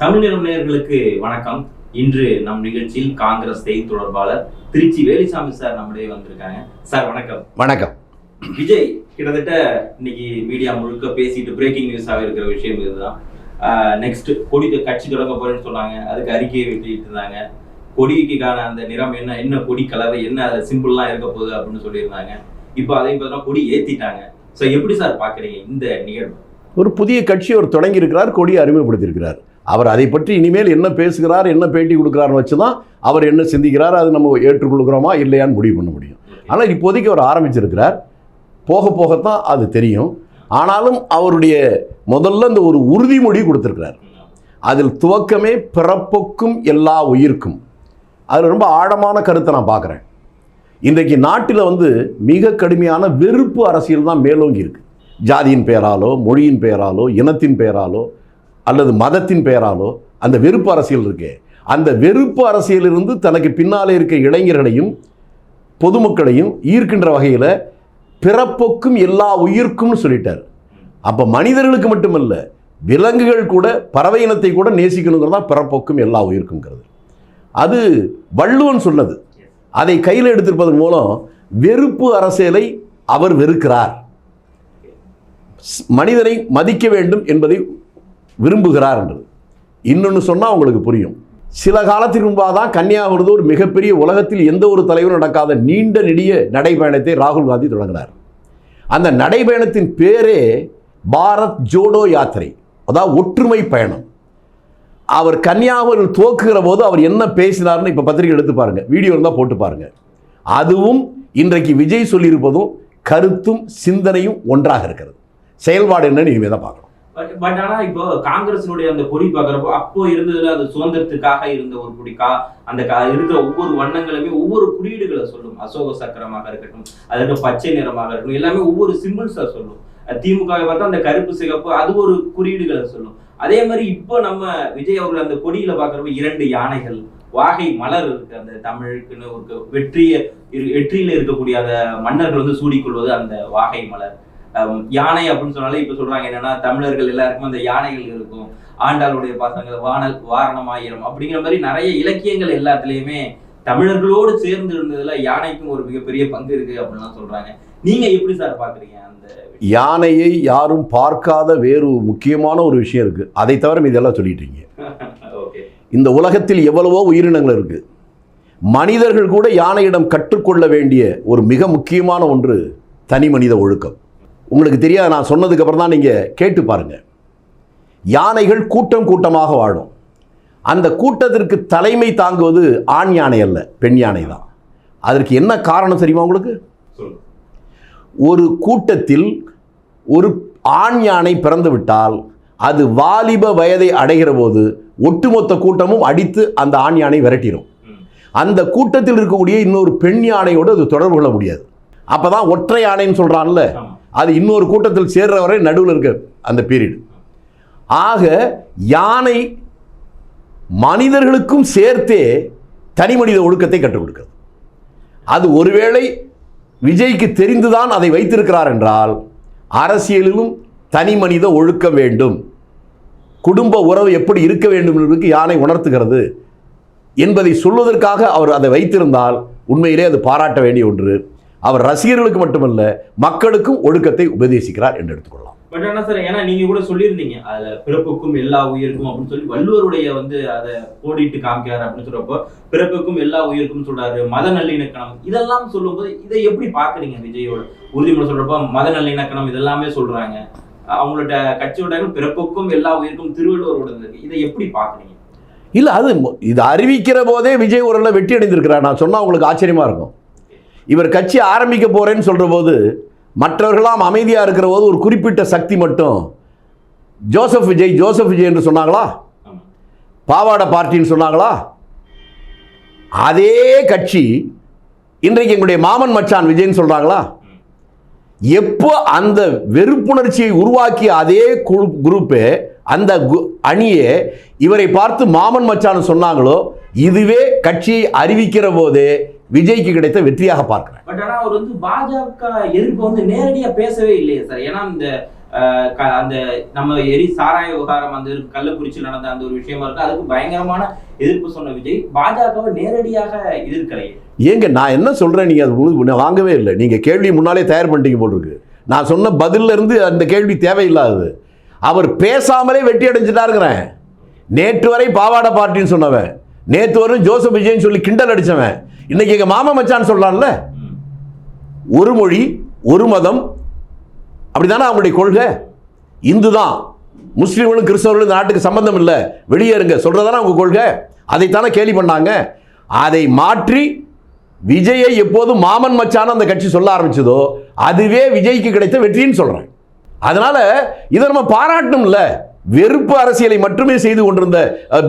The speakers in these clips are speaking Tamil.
தமிழ் நிறம் நேயர்களுக்கு வணக்கம். இன்று நம் நிகழ்ச்சியில் காங்கிரஸ் செய்தி தொடர்பாளர் திருச்சி வேலுசாமி சார் நம்முடைய வந்திருக்காங்க. சார் வணக்கம். வணக்கம். விஜய் கிட்டத்தட்ட இன்னைக்கு மீடியா முழுக்க பேசிட்டு பிரேக்கிங் நியூஸாக இருக்கிற விஷயம் இதுதான். நெக்ஸ்ட் கொடி கட்சி தொடங்க போறேன்னு சொன்னாங்க. அதுக்கு அறிக்கையை வெளியிட்டு இருந்தாங்க. கொடிக்கான அந்த நிறம் என்ன என்ன கொடி கலவை என்ன அதுல சிம்பிள்லாம் இருக்க போகுது அப்படின்னு சொல்லியிருந்தாங்க. இப்போ அதையும் பார்த்தா கொடி ஏத்திட்டாங்க. ஸோ எப்படி சார் பாக்குறீங்க இந்த நிகழ்வு? ஒரு புதிய கட்சி அவர் தொடங்கி இருக்கிறார் கொடியை அறிமுகப்படுத்தியிருக்கிறார். அவர் அதை பற்றி இனிமேல் என்ன பேசுகிறார் என்ன பேட்டி கொடுக்குறாருன்னு வச்சு தான் அவர் என்ன சிந்திக்கிறார் அது நம்ம ஏற்றுக்கொள்கிறோமா இல்லையான்னு முடிவு பண்ண முடியும். ஆனால் இப்போதைக்கு அவர் ஆரம்பிச்சிருக்கிறார். போக போகத்தான் அது தெரியும். ஆனாலும் அவருடைய முதல்ல இந்த ஒரு உறுதிமொழி கொடுத்துருக்கிறார். அதில் துவக்கமே பிறப்புக்கும் எல்லா உயிர்க்கும். அதில் ரொம்ப ஆழமான கருத்தை நான் பார்க்குறேன். இன்றைக்கு நாட்டில் வந்து மிக கடுமையான வெறுப்பு அரசியல் தான் மேலோங்கி இருக்குது ஜாதியின் பெயராலோ மொழியின் பெயராலோ இனத்தின் பெயராலோ அல்லது மதத்தின் பெயராலோ அந்த வெறுப்பு அரசியல் இருக்கே. அந்த வெறுப்பு அரசியலிருந்து தனக்கு பின்னாலே இருக்க இளைஞர்களையும் பொதுமக்களையும் ஈர்க்கின்ற வகையில் பிறப்போக்கும் எல்லா உயிர்க்கும்னு சொல்லிட்டார். அப்போ மனிதர்களுக்கு மட்டுமல்ல விலங்குகள் கூட பறவை இனத்தை கூட நேசிக்கணுங்கிறது தான் பிறப்போக்கும் எல்லா உயிர்க்குங்கிறது அது வள்ளுவன் சொன்னது. அதை கையில் எடுத்திருப்பதன் மூலம் வெறுப்பு அரசியலை அவர் வெறுக்கிறார். மனிதனை மதிக்க வேண்டும் என்பதை விரும்புகிறார்ன்றது இன்னொன்று சொன்னால் உங்களுக்கு புரியும். சில காலத்திற்கு முன்பாக தான் கன்னியாகுமரி ஒரு மிகப்பெரிய உலகத்தில் எந்த ஒரு தலைவரும் நடக்காத நீண்ட நெடிய நடைபயணத்தை ராகுல் காந்தி தொடங்கினார். அந்த நடைபயணத்தின் பேரே பாரத் ஜோடோ யாத்திரை அதாவது ஒற்றுமை பயணம். அவர் கன்னியாகுமரியில் தோக்குகிற போது அவர் என்ன பேசினார்னு இப்போ பத்திரிகை எடுத்து பாருங்கள் வீடியோ இருந்தால் போட்டு பாருங்கள் அதுவும் இன்றைக்கு விஜய் சொல்லியிருப்பதும் கருத்தும் சிந்தனையும் ஒன்றாக இருக்கிறது. செயல்பாடு என்னன்னு இனிமேல் தான் பார்க்கணும். பட் ஆனா இப்போ காங்கிரசினுடைய அந்த கொடி பாக்குறப்போ அப்போ இருந்ததுல அது சுதந்திரத்துக்காக இருந்த ஒரு கொடி கா அந்த கா இருக்கிற ஒவ்வொரு வண்ணங்களுமே ஒவ்வொரு குறியீடுகளை சொல்லும். அசோக சக்கரமாக இருக்கட்டும் அதற்கு பச்சை நிறமாக இருக்கட்டும் எல்லாமே ஒவ்வொரு சிம்பிள்ஸா சொல்லும். திமுகவை திமுக பார்த்தா அந்த கருப்பு சிகப்பு அது ஒரு குறியீடுகளை சொல்லும். அதே மாதிரி இப்போ நம்ம விஜய் அவர்கள் அந்த கொடியில பாக்குறப்ப இரண்டு யானைகள் வாகை மலர் இருக்கு. அந்த தமிழுக்குன்னு ஒரு வெற்றிய இரு- வெற்றியில இருக்கக்கூடிய அந்த மன்னர்கள் வந்து சூடிக்கொள்வது அந்த வாகை மலர். யானை அப்படின்னு சொன்னாலே இப்ப சொல்றாங்க என்னன்னா தமிழர்கள் எல்லாருக்கும் அந்த யானைகள் இருக்கும். ஆண்டாளுடைய பாசங்கள் வானல் வாரணம் ஆயிரம் அப்படிங்கிற மாதிரி நிறைய இலக்கியங்கள் எல்லாத்துலயுமே தமிழர்களோடு சேர்ந்து இருந்ததுல யானைக்கும் ஒரு மிகப்பெரிய பங்கு இருக்கு அப்படின்லாம் சொல்றாங்க. நீங்க எப்படி சார் பாக்குறீங்க அந்த யானையை யாரும் பார்க்காத வேறு முக்கியமான ஒரு விஷயம் இருக்குது அதை தவிர இதெல்லாம் சொல்லிட்டீங்க. இந்த உலகத்தில் எவ்வளவோ உயிரினங்கள் இருக்கு. மனிதர்கள் கூட யானையிடம் கற்றுக்கொள்ள வேண்டிய ஒரு மிக முக்கியமான ஒன்று தனி மனித ஒழுக்கம். உங்களுக்கு தெரியாது நான் சொன்னதுக்கு அப்புறம் தான் நீங்கள் கேட்டு பாருங்க. யானைகள் கூட்டம் கூட்டமாக வாழும். அந்த கூட்டத்திற்கு தலைமை தாங்குவது ஆண் யானை அல்ல பெண் யானை தான். அதற்கு என்ன காரணம் தெரியுமா உங்களுக்கு? ஒரு கூட்டத்தில் ஒரு ஆண் யானை பிறந்து விட்டால் அது வாலிப வயதை அடைகிற போது ஒட்டுமொத்த கூட்டமும் அடித்து அந்த ஆண் யானை விரட்டிடும். அந்த கூட்டத்தில் இருக்கக்கூடிய இன்னொரு பெண் யானையோடு அது தொடர்பு கொள்ள முடியாது. அப்பதான் ஒற்றை யானைன்னு சொல்றான்ல. அது இன்னொரு கூட்டத்தில் சேர்ற வரை நடுவில் இருக்க அந்த பீரியடு ஆக யானை மனிதர்களுக்கும் சேர்த்தே தனி மனித ஒழுக்கத்தை கற்றுக் கொடுக்கிறது. அது ஒருவேளை விஜய்க்கு தெரிந்துதான் அதை வைத்திருக்கிறார் என்றால் அரசியலிலும் தனி மனித ஒழுக்கம் வேண்டும். குடும்ப உறவு எப்படி இருக்க வேண்டும் என்பதற்கு யானை உணர்த்துகிறது என்பதை சொல்வதற்காக அவர் அதை வைத்திருந்தால் உண்மையிலே அது பாராட்ட வேண்டிய ஒன்று. அவர் ரசிகர்களுக்கு மட்டுமல்ல மக்களுக்கும் ஒழுக்கத்தை உபதேசிக்கிறார் என்று எடுத்துக்கொள்ளலாம். பட் ஆனா சார் ஏன்னா நீங்க கூட சொல்லியிருந்தீங்க அதுல பிறப்புக்கும் எல்லா உயிருக்கும் அப்படின்னு சொல்லி வள்ளுவருடைய வந்து அதை கோடிட்டு காமிக்கிறார் அப்படின்னு சொல்றப்போ பிறப்புக்கும் எல்லா உயிருக்கும் சொல்றாரு மத நல்லிணக்கணம் இதெல்லாம் சொல்லும்போது இதை எப்படி பாக்குறீங்க விஜயோட? உறுதிமொழி சொல்றப்போ மத நல்லிணக்கணம் இதெல்லாமே சொல்றாங்க. அவங்களோட கட்சியோட பிறப்புக்கும் எல்லா உயிருக்கும் திருவள்ளுவரோட இருக்கு. இதை எப்படி பாக்குறீங்க இல்லை அது இது அறிவிக்கிற போதே விஜய் ஊரில் வெற்றி அடைந்திருக்கிறார் நான் சொன்னால் உங்களுக்கு ஆச்சரியமா இருக்கும். இவர் கட்சி ஆரம்பிக்க போறேன்னு சொல்ற போது மற்றவர்களாம் அமைதியாக இருக்கிற போது ஒரு குறிப்பிட்ட சக்தி மட்டும் ஜோசப் விஜய் ஜோசப் விஜய் என்று சொன்னாங்களா? பாவாடை பார்ட்டின்னு சொன்னாங்களா? அதே கட்சி இன்றைக்கு எங்களுடைய மாமன் மச்சான் விஜய்ன்னு சொல்றாங்களா? எப்போ அந்த வெறுப்புணர்ச்சியை உருவாக்கிய அதே குழு குரூப்பு அந்த அணியே இவரை பார்த்து மாமன் மச்சான் சொன்னாங்களோ இதுவே கட்சியை அறிவிக்கிற போதே விஜய்க்கு கிடைத்த வெற்றியாக பார்க்கிறேன். பட் ஆனா அவர் வந்து பாஜக எதிர்ப்பு வந்து நேரடியா பேசவே இல்லையே சார். ஏன்னா இந்த அந்த நம்ம எரி சாராய விவகாரம் அந்த இருக்கு, கள்ளக்குறிச்சியில் நடந்த அந்த ஒரு விஷயமா இருக்கு. அதுக்கு பயங்கரமான எதிர்ப்பு சொன்ன விஜய் பாஜகவை நேரடியாக எதிர்க்கலையே. ஏங்க நான் என்ன சொல்கிறேன் நீங்கள் அது நான் வாங்கவே இல்லை. நீங்கள் கேள்வி முன்னாலே தயார் பண்ணிட்டீங்க போல் இருக்கு. நான் சொன்ன பதில்ல இருந்து அந்த கேள்வி தேவையில்லாதது. அவர் பேசாமலே வெட்டி அடைஞ்சிட்டாருங்கிறேன். நேற்று வரை பாவாடை பார்ட்டின்னு சொன்னவன். நேற்று வரும் ஜோசப் விஜய்னு சொல்லி கிண்டல் அடிச்சவன். இன்னைக்கு எங்கள் மாமா மச்சான்னு சொல்கிறான்ல ஒரு மொழி ஒரு மதம் அப்படிதானே அவங்களுடைய கொள்கை? இந்து தான் முஸ்லீம்களும் கிறிஸ்தவர்களும் இந்த நாட்டுக்கு சம்பந்தம் இல்லை. வெளியேறுங்க சொல்கிறதானே அவங்க கொள்கை? அதைத்தானே கேலி பண்ணாங்க. அதை மாற்றி விஜயை எப்போதும் மாமன் மச்சான அந்த கட்சி சொல்ல ஆரம்பிச்சதோ அதுவே விஜய்க்கு கிடைத்த வெற்றின்னு சொல்கிறேன் அதனால் இதை நம்ம பாராட்டணும்ல. வெறுப்பு அரசியலை மட்டுமே செய்து கொண்டிருந்த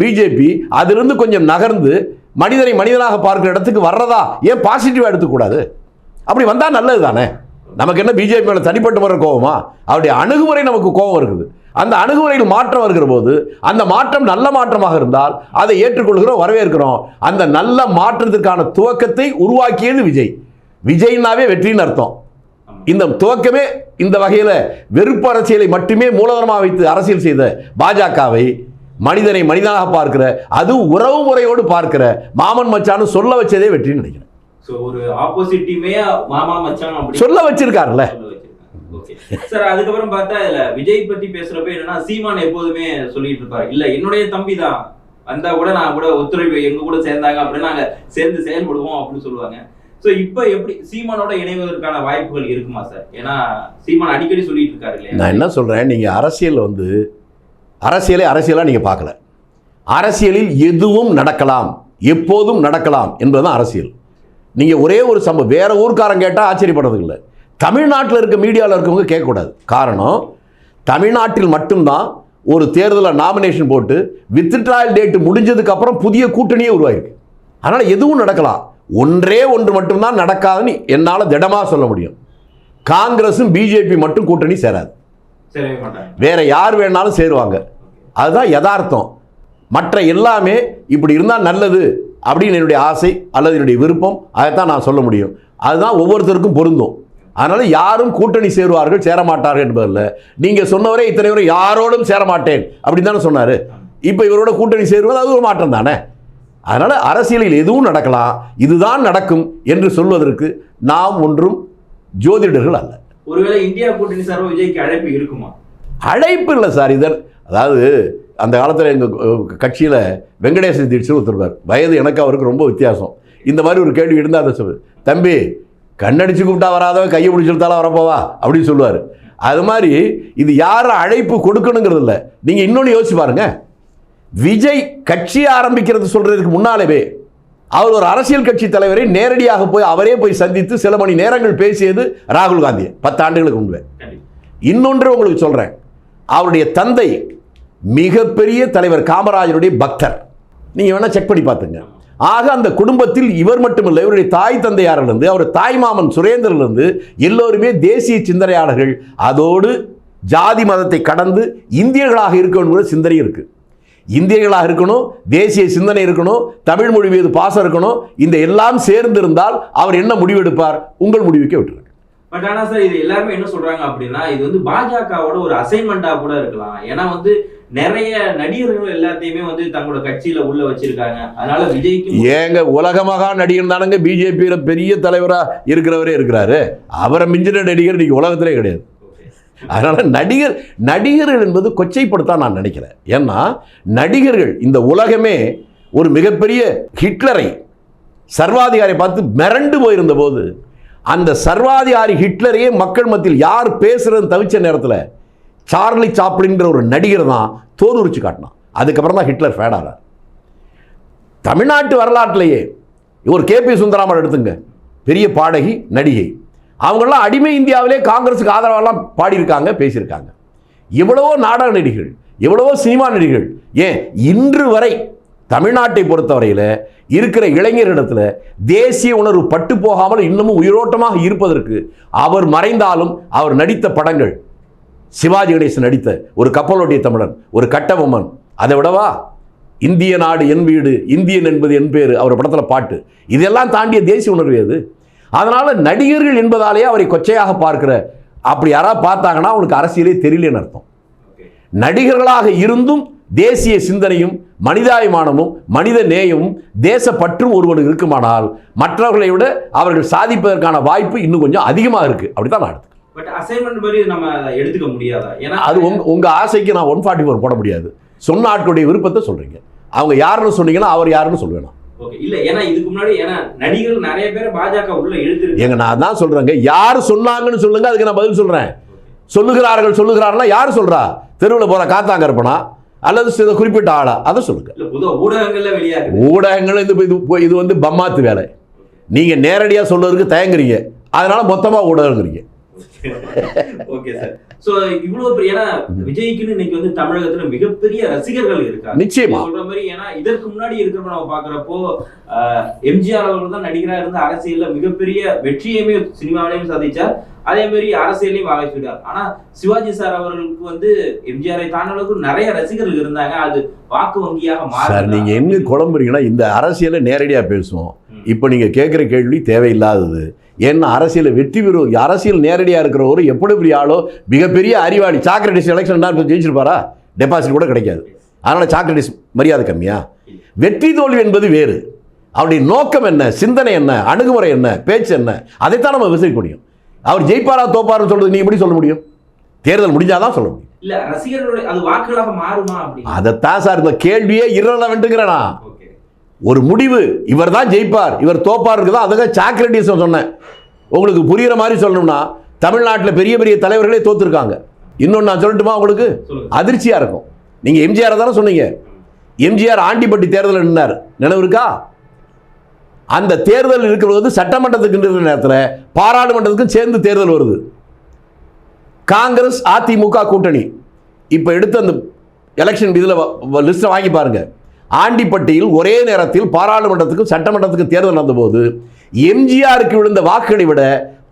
பிஜேபி அதிலிருந்து கொஞ்சம் நகர்ந்து மனிதனை மனிதனாக பார்க்கிற இடத்துக்கு வர்றதா? ஏன் பாசிட்டிவாக எடுத்துக்கூடாது? அப்படி வந்தால் நல்லது தானே? நமக்கு என்ன பிஜேபி மேலே தனிப்பட்ட முறை கோபமா அவருடைய அணுகுமுறை நமக்கு கோபம் இருக்குது. அந்த அணுகுமுறையில் மாற்றம் வருகிற போது அந்த மாற்றம் நல்ல மாற்றமாக இருந்தால் அதை ஏற்றுக்கொள்கிறோம் வரவேற்கிறோம். அந்த நல்ல மாற்றத்திற்கான துவக்கத்தை உருவாக்கியது விஜய். விஜய்னாவே வெற்றின்னு அர்த்தம். இந்த துவக்கமே இந்த வகையில் வெறுப்பு அரசியலை மட்டுமே மூலதனமாக வைத்து அரசியல் செய்த பாஜகவை மனிதனை மனிதனாக பார்க்கிற அது உறவு முறையோடு பார்க்கிற மாமன் மச்சான்னு சொல்ல வச்சதே வெற்றின்னு நினைக்கிறேன். சொல்ல வச்சிருக்காருல்ல. சார் அதுக்கப்புறம் பார்த்தா இதுல விஜய் பத்தி பேசுறப்ப என்னன்னா சீமான் எப்போதுமே சொல்லிட்டு இருப்பாரு. இல்ல என்னுடைய தம்பி தான். வந்தா கூட நான் கூட ஒத்துழைப்பு எங்க கூட சேர்ந்தாங்க அப்படின்னா நாங்க சேர்ந்து செயல்படுவோம் அப்படின்னு சொல்லுவாங்க. சோ இப்ப எப்படி சீமானோட இணைவதற்கான வாய்ப்புகள் இருக்குமா சார் ஏன்னா சீமான் அடிக்கடி சொல்லிட்டு இருக்காரு நான் என்ன சொல்கிறேன் நீங்கள் அரசியல் வந்து அரசியலை அரசியலாக நீங்கள் பார்க்கல. அரசியலில் எதுவும் நடக்கலாம் எப்போதும் நடக்கலாம் என்பதுதான் அரசியல். நீங்கள் ஒரே ஒரு சம்பவம் வேற ஊர்க்காரன் கேட்டால் ஆச்சரியப்படுறதுக்கு இல்லை. தமிழ்நாட்டில் இருக்க மீடியாவில் இருக்கவங்க கேட்கக்கூடாது. காரணம் தமிழ்நாட்டில் மட்டும்தான் ஒரு தேர்தலில் நாமினேஷன் போட்டு வித்ட்ராயல் டேட்டு முடிஞ்சதுக்கப்புறம் புதிய கூட்டணியே உருவாயிருக்கு. அதனால் எதுவும் நடக்கலாம். ஒன்றே ஒன்று மட்டும்தான் நடக்காதுன்னு என்னால் திடமாக சொல்ல முடியும். காங்கிரஸும் பிஜேபி மட்டும் கூட்டணி சேராது. வேற யார் வேணாலும் சேருவாங்க. அதுதான் யதார்த்தம். மற்ற எல்லாமே இப்படி இருந்தால் நல்லது அப்படின்னு என்னுடைய ஆசை அல்லது என்னுடைய விருப்பம் அதைத்தான் நான் சொல்ல முடியும். அதுதான் ஒவ்வொருத்தருக்கும் பொருந்தும். அதனால் யாரும் கூட்டணி சேருவார்கள் சேரமாட்டார்கள் என்பதில்லை. நீங்கள் சொன்னவரே இத்தனை வரை யாரோடும் சேரமாட்டேன் அப்படின்னு தானே சொன்னார். இப்போ இவரோட கூட்டணி சேருவது அது ஒரு மாற்றம் தானே? அதனால் அரசியலில் எதுவும் நடக்கலாம் இதுதான் நடக்கும் என்று சொல்வதற்கு நாம் ஒன்றும் ஜோதிடர்கள் அல்ல. ஒருவேளை இந்தியா கூட்டணி சார்பா விஜய்க்கு அழைப்பு இருக்குமா? அழைப்பு இல்லை சார் இதன் அதாவது அந்த காலத்தில் எங்கள் கட்சியில் வெங்கடேச தீட்சர் ஒருத்தருவார் வயது எனக்கு அவருக்கு ரொம்ப வித்தியாசம். இந்த மாதிரி ஒரு கேள்வி இருந்தால் அதை சொல்லு. தம்பி கண்ணடிச்சு கூப்பிட்டா வராதவன் கையை பிடிச்சிருந்தாலும் வரப்போவா? அப்படின்னு சொல்லுவார். அது மாதிரி இது யாரும் அழைப்பு கொடுக்கணுங்கிறது இல்லை. நீங்கள் இன்னொன்று யோசிச்சு பாருங்கள் விஜய் கட்சி ஆரம்பிக்கிறது சொல்கிறதுக்கு முன்னாலேவே அவர் ஒரு அரசியல் கட்சி தலைவரை நேரடியாக போய் அவரே போய் சந்தித்து சில மணி நேரங்கள் பேசியது ராகுல் காந்தி. பத்து ஆண்டுகளுக்கு முன்பே. இன்னொன்று உங்களுக்கு சொல்றேன். அவருடைய தந்தை மிகப்பெரிய தலைவர் காமராஜருடைய பக்தர். நீங்க வேணா செக் பண்ணி பார்த்துங்க. ஆக அந்த குடும்பத்தில் இவர் மட்டுமில்லை இவருடைய தாய் தந்தையாரிலிருந்து அவர் தாய் மாமன் சுரேந்திரிலிருந்து எல்லோருமே தேசிய சிந்தனையாளர்கள். அதோடு ஜாதி மதத்தை கடந்து இந்தியர்களாக இருக்கணுங்கிற சிந்தனை இருக்கு. இந்தியர்களாக இருக்கணும் தேசிய சிந்தனை இருக்கணும் தமிழ் மொழி மீது பாசம் இருக்கணும் இந்த எல்லாம் சேர்ந்து இருந்தால் அவர் என்ன முடிவெடுப்பார்? உங்கள் முடிவுக்கே விட்டுருங்க. பட் ஆனா சார் இது எல்லாருமே என்ன சொல்றாங்க அப்படின்னா இது வந்து பாஜகவோட ஒரு அசைன்மெண்டா கூட இருக்கலாம். ஏன்னா வந்து நிறைய நடிகர்கள் எல்லாத்தையுமே வந்து தங்களோட கட்சியில உள்ள வச்சிருக்காங்க. அதனால விஜய்க்கு ஏங்க உலகமகா நடிகர் தானங்க பிஜேபியில் பெரிய தலைவராக இருக்கிறவரே இருக்கிறாரு. அவரை மிஞ்சின நடிகர் இன்னைக்கு உலகத்திலே கிடையாது. அதனால் நடிகர் நடிகர்கள் என்பது கொச்சைப்படுத்தான் நான் நினைக்கிறேன். ஏன்னா நடிகர்கள் இந்த உலகமே ஒரு மிகப்பெரிய ஹிட்லரை சர்வாதிகாரி பார்த்து மிரண்டு போயிருந்த போது அந்த சர்வாதிகாரி ஹிட்லரையே மக்கள் மத்தியில் யார் பேசுறதுன்னு தவிச்ச நேரத்தில் சார்லி சாப்பிடுங்கிற ஒரு நடிகர் தான் தோலுரிச்சு காட்டினான். அதுக்கப்புறம் தான் ஹிட்லர் ஃபேடாகிறார் தமிழ்நாட்டு வரலாற்றிலேயே ஒரு கேபி சுந்தராமன் எடுத்துங்க பெரிய பாடகி நடிகை. அவங்கெல்லாம் அடிமை இந்தியாவிலே காங்கிரஸுக்கு ஆதரவெல்லாம் பாடியிருக்காங்க பேசியிருக்காங்க. எவ்வளவோ நாடக நடிகர்கள் எவ்வளவோ சினிமா நடிகர்கள் ஏன் இன்று வரை தமிழ்நாட்டை பொறுத்தவரையில் இருக்கிற இளைஞரிடத்தில் தேசிய உணர்வு பட்டு போகாமல் இன்னமும் உயிரோட்டமாக இருப்பதற்கு அவர் மறைந்தாலும் அவர் நடித்த படங்கள் சிவாஜி கணேசன் நடித்த ஒரு கப்பலோட்டிய தமிழன் ஒரு கட்டபொம்மன் அதை விடவா? இந்திய நாடு என் வீடு இந்தியன் என்பது என் பேர் அவர் படத்தில் பாட்டு. இதெல்லாம் தாண்டிய தேசிய உணர்வு எது? அதனால நடிகர்கள் என்பதாலே அவரை கொச்சையாக பார்க்கிற அப்படி யாராவது பார்த்தாங்கன்னா அவனுக்கு அரசியலே தெரியலன்னு அர்த்தம். நடிகர்களாக இருந்தும் தேசிய சிந்தனையும் மனிதாபிமானமும் மனித நேயமும் தேசப்பற்றும் ஒருவனுக்கு இருக்குமானால் மற்றவர்களை விட அவர்கள் சாதிப்பதற்கான வாய்ப்பு இன்னும் கொஞ்சம் அதிகமாக இருக்குது அப்படி தான் நான் எடுத்துக்கிறேன். பட் அசைன்மெண்ட் மாதிரி நம்ம எடுத்துக்க முடியாதா? ஏன்னா அது உங்க உங்கள் ஆசைக்கு நான் ஒன் ஃபார்ட்டி ஃபோர் போட முடியாது. சொன்ன ஆட்களுடைய விருப்பத்தை சொல்கிறீங்க அவங்க யாருன்னு சொன்னீங்கன்னா அவர் யாருன்னு சொல்லுவேன் இல்ல ஏன்னா இதுக்கு முன்னாடி ஏன்னா நடிகர்கள் நிறைய பேர் பாஜக உள்ள இழுத்துருக்கு. எங்க நான் தான் சொல்றேங்க. யார் சொன்னாங்கன்னு சொல்லுங்க அதுக்கு நான் பதில் சொல்றேன். சொல்லுகிறார்கள் சொல்லுகிறார்கள்னா யார் சொல்றா? தெருவில் போற காத்தாங்க இருப்பனா? அல்லது சில குறிப்பிட்ட ஆளா? அதை சொல்லுங்க. ஊடகங்கள்ல வெளியாகுது. ஊடகங்கள் இது இது இது வந்து பம்மாத்து வேலை. நீங்க நேரடியா சொல்றதுக்கு தயங்குறீங்க. அதனால மொத்தமா ஊடகங்கிறீங்க. ஓகே சார் சோ இவ்வளவு பெரிய ஏன்னா விஜய்க்குன்னு இன்னைக்கு வந்து தமிழகத்துல மிகப்பெரிய ரசிகர்கள் இருக்காங்க. நிச்சயமா. சொல்ற மாதிரி ஏன்னா இதற்கு முன்னாடி இருக்கிறப்ப நம்ம பாக்குறப்போ எம்ஜிஆர் அவர்கள் தான் நடிகரா இருந்து அரசியல்ல மிகப்பெரிய வெற்றியுமே சினிமாவிலையும் சாதிச்சார். அதே மாதிரி அரசியலையும் வாகை சூடார் ஆனா சிவாஜி சார் அவர்களுக்கு வந்து எம்ஜிஆரை தாண்ட அளவுக்கு நிறைய ரசிகர்கள் இருந்தாங்க. அது வாக்கு வங்கியாக மாறி நீங்க என்ன குழம்புறீங்கன்னா இந்த அரசியலை நேரடியா பேசுவோம். இப்போ நீங்க கேட்குற கேள்வி தேவையில்லாதது. ஏன்னா அரசியலை வெற்றி பெறும் அரசியல் நேரடியா இருக்கிறவரு எப்படி பெரிய ஆளோ? மிகப்பெரிய அறிவாளி. Socrates election ஜெயிச்சிருப்பாரா? டெபாசிட் கூட கிடைக்காது. அதனால சாக்ரட்டிஸ் மரியாதை கம்மியா? வெற்றி தோல்வி என்பது வேறு. அவருடைய நோக்கம் என்ன? சிந்தனை என்ன? அணுகுமுறை என்ன? பேச்சு என்ன? அதைத்தான் நம்ம விசாரிக்க முடியும் அவர் ஜெயிப்பாரா தோப்பாருன்னு சொல்றது நீ எப்படி சொல்ல முடியும்? தேர்தல் முடிஞ்சாதான் சொல்ல முடியும். இல்ல ரசிகர்களுடைய அது வாக்குகளாக மாறுமா அப்படி அதைத்தான் சார் இந்த கேள்வியே இரலவென்ட்டுங்கிறேனா ஒரு முடிவு இவர் தான் ஜெயிப்பார் இவர் தோப்பாருக்கு தான் அதுதான் சாக்ரட்டிஸ் சொன்னேன். உங்களுக்கு புரியுற மாதிரி சொல்லணும்னா தமிழ்நாட்டில் பெரிய பெரிய தலைவர்களே தோத்துருக்காங்க. இன்னொன்று நான் சொல்லட்டுமா உங்களுக்கு? அதிர்ச்சியாக இருக்கும். நீங்கள் எம்ஜிஆர் தானே சொன்னீங்க. எம்ஜிஆர் ஆண்டிப்பட்டி தேர்தல் நின்னார். நினைவு இருக்கா? அந்த தேர்தல் இருக்கிறது சட்டமன்றத்துக்கு இருக்கிற நேரத்தில் பாராளுமன்றத்துக்கும் சேர்ந்து தேர்தல் வருது. காங்கிரஸ் அதிமுக கூட்டணி. இப்போ எடுத்த அந்த எலெக்ஷன் இதில் லிஸ்ட்டை வாங்கி பாருங்க. ஆண்டிப்பட்டியில் ஒரே நேரத்தில் பாராளுமன்றத்துக்கும் சட்டமன்றத்துக்கும் தேர்தல் நடந்தபோது எம்ஜிஆருக்கு விழுந்த வாக்குகளை விட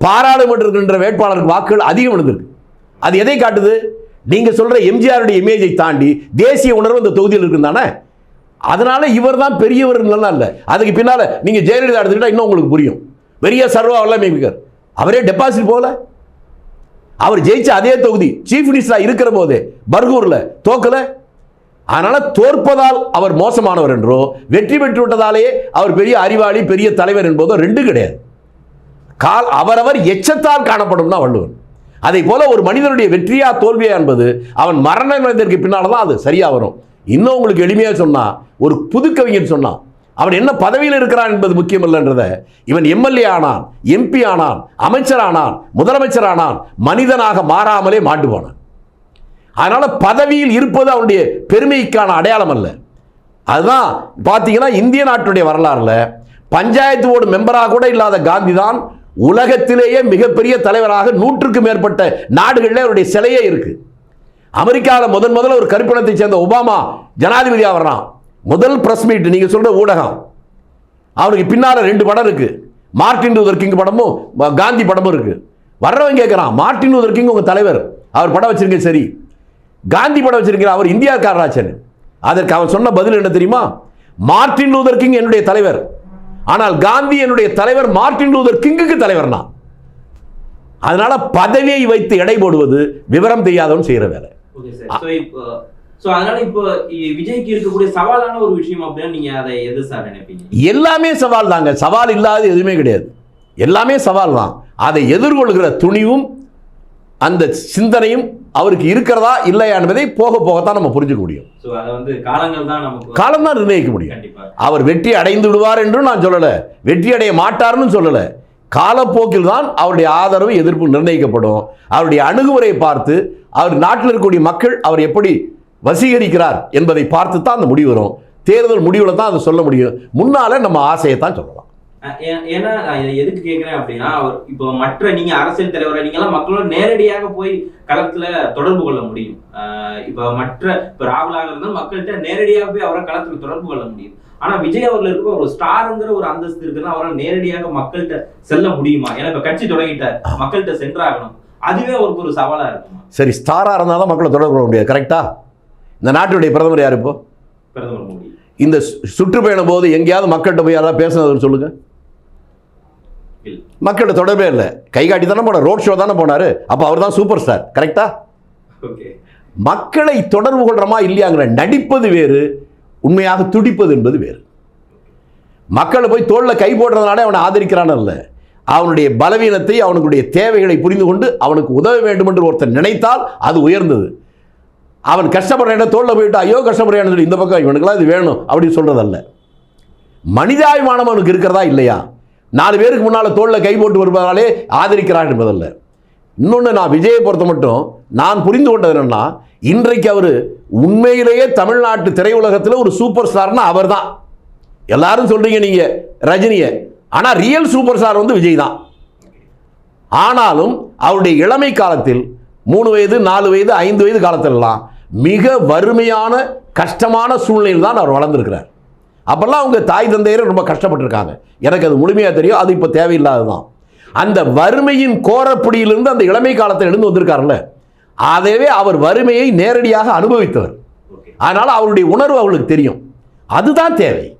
பாராளுமன்றத்துக்கு வேட்பாளருக்கு வாக்குகள் அதிகம் விழுந்திருக்கு. அது எதை காட்டுது? நீங்கள் சொல்கிற எம்ஜிஆருடைய இமேஜை தாண்டி தேசிய உணர்வு இந்த தொகுதியில் இருக்கு தானே? அதனால இவர் தான் பெரியவர் இல்லை. அதுக்கு பின்னால் நீங்கள் ஜெயலலிதா எடுத்துக்கிட்டால் இன்னும் உங்களுக்கு புரியும். பெரிய சர்வா வல்லமை மிகர் அவரே டெபாசிட் போகல அவர் ஜெயிச்ச அதே தொகுதி சீஃப் மினிஸ்டராக இருக்கிற போதே பர்கூரில் தோக்கலை. அதனால தோற்பதால் அவர் மோசமானவர் என்றோ வெற்றி பெற்று விட்டதாலேயே அவர் பெரிய அறிவாளி பெரிய தலைவர் என்பதோ ரெண்டும் கிடையாது. கால் அவரவர் எச்சத்தால் காணப்படும் தான் வள்ளுவன் அதை போல ஒரு மனிதனுடைய வெற்றியா தோல்வியா என்பது அவன் மரணம் அடைந்ததற்கு பின்னால் தான் அது சரியா வரும். இன்னும் உங்களுக்கு எளிமையா சொன்னா ஒரு புது கவிஞன் சொன்னான் அவன் என்ன பதவியில் இருக்கிறான் என்பது முக்கியம் இல்லைன்றத இவன் எம்எல்ஏ ஆனான் எம்பி ஆனான் அமைச்சர் ஆனான் முதலமைச்சர் ஆனான் மனிதனாக மாறாமலே மாட்டு போனான். அதனால் பதவியில் இருப்பது அவனுடைய பெருமைக்கான அடையாளம் அல்ல. அதுதான் பார்த்தீங்கன்னா இந்திய நாட்டுடைய வரலாறுல பஞ்சாயத்து போர்டு மெம்பராக கூட இல்லாத காந்தி தான் உலகத்திலேயே மிகப்பெரிய தலைவராக நூற்றுக்கும் மேற்பட்ட நாடுகளில் அவருடைய சிலையே இருக்கு. அமெரிக்காவில் முதன் முதல்ல ஒரு கருப்பினத்தை சேர்ந்த ஒபாமா ஜனாதிபதியாக வர்றான் முதல் ப்ரெஸ் மீட் நீங்கள் சொல்கிற ஊடகம். அவனுக்கு பின்னால் ரெண்டு படம் இருக்குது மார்ட்டின் லூதர் கிங் படமும் காந்தி படமும் இருக்குது வர்றவன் கேட்குறான் மார்ட்டின் லூதர் கிங் உங்கள் தலைவர். அவர் படம் வச்சிருங்க சரி. காந்தி படம் வச்சிருக்கிற அவர் இந்தியாக்காரராச்சன் அதற்கு அவன் சொன்ன பதில் என்ன தெரியுமா? மார்ட்டின் லூதர் கிங் என்னுடைய தலைவர். ஆனால் காந்தி என்னுடைய தலைவர் மார்ட்டின் லூதர் கிங்குக்கு தலைவர் நான் அதனால பதவியை வைத்து எடை போடுவது விவரம் தெரியாதவன் செய்யற வேலை. எல்லாமே சவால் தாங்க. சவால் இல்லாத எதுவுமே கிடையாது. எல்லாமே சவால் தான். அதை எதிர்கொள்கிற துணிவும் அந்த சிந்தனையும் அவருக்கு இருக்கிறதா இல்லையா என்பதை போக போகத்தான் நம்ம புரிஞ்சுக்க முடியும். காலம் தான் நிர்ணயிக்க முடியும். அவர் வெற்றி அடைந்து விடுவார் என்றும் நான் சொல்லலை. வெற்றி அடைய மாட்டார்னு சொல்லலை. காலப்போக்கில் தான் அவருடைய ஆதரவு எதிர்ப்பு நிர்ணயிக்கப்படும். அவருடைய அணுகுமுறையை பார்த்து அவர் நாட்டில் இருக்கக்கூடிய மக்கள் அவர் எப்படி வசீகரிக்கிறார் என்பதை பார்த்து தான் அந்த முடிவு வரும். தேர்தல் முடிவில் தான் அதை சொல்ல முடியும். முன்னால நம்ம ஆசையை தான் சொல்லலாம். ஏன்னா நான் எதுக்கு கேட்கிறேன் அப்படின்னா அவர் இப்போ மற்ற நீங்க அரசியல் தலைவரை நீங்க எல்லாம் மக்களோட நேரடியாக போய் களத்துல தொடர்பு கொள்ள முடியும். இப்போ மற்ற இப்போ ராகுலாக இருந்தாலும் மக்கள்கிட்ட நேரடியாக போய் அவரை களத்துல தொடர்பு கொள்ள முடியும். ஆனா விஜய் அவர்கள் இருக்க ஒரு ஸ்டாருங்கிற ஒரு அந்தஸ்து இருக்குன்னா அவரால் நேரடியாக மக்கள்கிட்ட செல்ல முடியுமா? ஏன்னா இப்ப கட்சி தொடங்கிட்டார். மக்கள்கிட்ட சென்றாகணும். அதுவே அவருக்கு ஒரு சவாலா இருக்குமா? சரி ஸ்டாராக இருந்தால் தான் மக்களை தொடர்பு கொள்ள முடியாது. கரெக்டா இந்த நாட்டுடைய பிரதமர் யார் இப்போ? பிரதமர் மோடி. இந்த சுற்றுப்பயணம் போது எங்கேயாவது மக்கள்கிட்ட போய் யாராவது பேசுனதுன்னு சொல்லுங்க. தொடர்பில் மக்கள்கிட்ட தொடர்பே இல்லை. கை காட்டி தானே போனார் ரோட் ஷோ தானே போனார். அப்போ அவர் தான் சூப்பர் ஸ்டார் கரெக்டா மக்களை தொடர்பு கொள்றோமா இல்லையாங்கிற நடிப்பது வேறு உண்மையாக துடிப்பது என்பது வேறு. மக்களை போய் தோளில் கை போடுறதுனால அவனை ஆதரிக்கிறான் அல்ல. அவனுடைய பலவீனத்தை அவனுடைய தேவைகளை புரிந்து கொண்டு அவனுக்கு உதவ வேண்டும் என்று ஒருத்தன் நினைத்தால் அது உயர்ந்தது. அவன் கஷ்டப்படுறேன் தோளில் போயிட்டு ஐயோ கஷ்டப்படுறேன்னு சொல்லி இந்த பக்கம் இவனுக்கெல்லாம் இது வேணும் அப்படின்னு சொல்கிறதல்ல மனிதாபிமானம் அவனுக்கு இருக்கிறதா இல்லையா? நாலு பேருக்கு முன்னால் தோளில் கை போட்டு வருவதாலே ஆதரிக்கிறான் என்பதல்ல. இன்னொன்று நான் விஜயை பொறுத்த மட்டும் நான் புரிந்து கொண்டது என்னென்னா இன்றைக்கு அவர் உண்மையிலேயே தமிழ்நாட்டு திரையுலகத்தில் ஒரு சூப்பர் ஸ்டார்னா அவர் தான் எல்லாரும் சொல்கிறீங்க நீங்கள் ரஜினியை. ஆனால் ரியல் சூப்பர் ஸ்டார் வந்து விஜய் தான். ஆனாலும் அவருடைய இளமை காலத்தில் மூணு வயது நாலு வயது ஐந்து வயது காலத்திலலாம் மிக வறுமையான கஷ்டமான சூழ்நிலையில் தான் அவர் வளர்ந்துருக்கிறார். அப்போல்லாம் அவங்க தாய் தந்தையர் ரொம்ப கஷ்டப்பட்டிருக்காங்க. எனக்கு அது முழுமையாக தெரியும் அது இப்போ தேவையில்லாததான் அந்த வறுமையின் கோரப்பிடியிலிருந்து அந்த இளமை காலத்தில் எழுந்து வந்திருக்காருல்ல அதவே அவர் வறுமையை நேரடியாக அனுபவித்தவர். அதனால் அவருடைய உணர்வு அவளுக்கு தெரியும். அதுதான் தேவை.